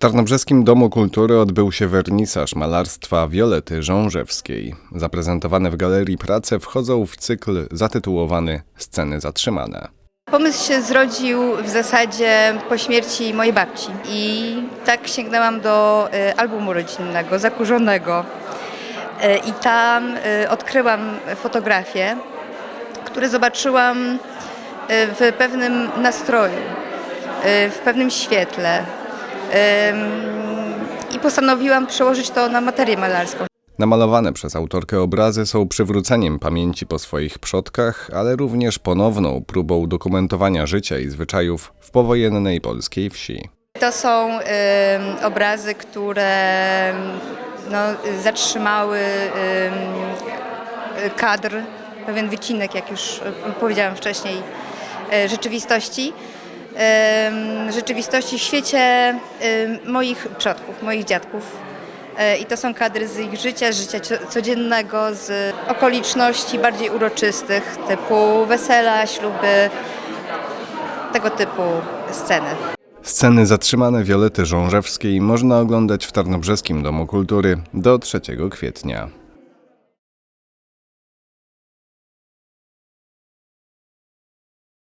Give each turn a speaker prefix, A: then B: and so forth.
A: Tarnobrzeskim Domu Kultury odbył się wernisaż malarstwa Wiolety Żążewskiej. Zaprezentowane w galerii prace wchodzą w cykl zatytułowany Sceny zatrzymane.
B: Pomysł się zrodził w zasadzie po śmierci mojej babci i tak sięgnęłam do e, albumu rodzinnego, zakurzonego. E, I tam e, odkryłam fotografie, które zobaczyłam w pewnym nastroju, w pewnym świetle. I postanowiłam przełożyć to na materię malarską.
A: Namalowane przez autorkę obrazy są przywróceniem pamięci po swoich przodkach, ale również ponowną próbą dokumentowania życia i zwyczajów w powojennej polskiej wsi.
B: To są em, obrazy, które no, zatrzymały em, kadr, pewien wycinek, jak już powiedziałam wcześniej, e, rzeczywistości. Rzeczywistości w świecie moich przodków, moich dziadków. E, I to są kadry z ich życia, z życia codziennego, z okoliczności bardziej uroczystych, typu wesela, śluby, tego typu sceny.
A: Sceny zatrzymane Wiolety Żążewskiej można oglądać w Tarnobrzeskim Domu Kultury do 3 kwietnia.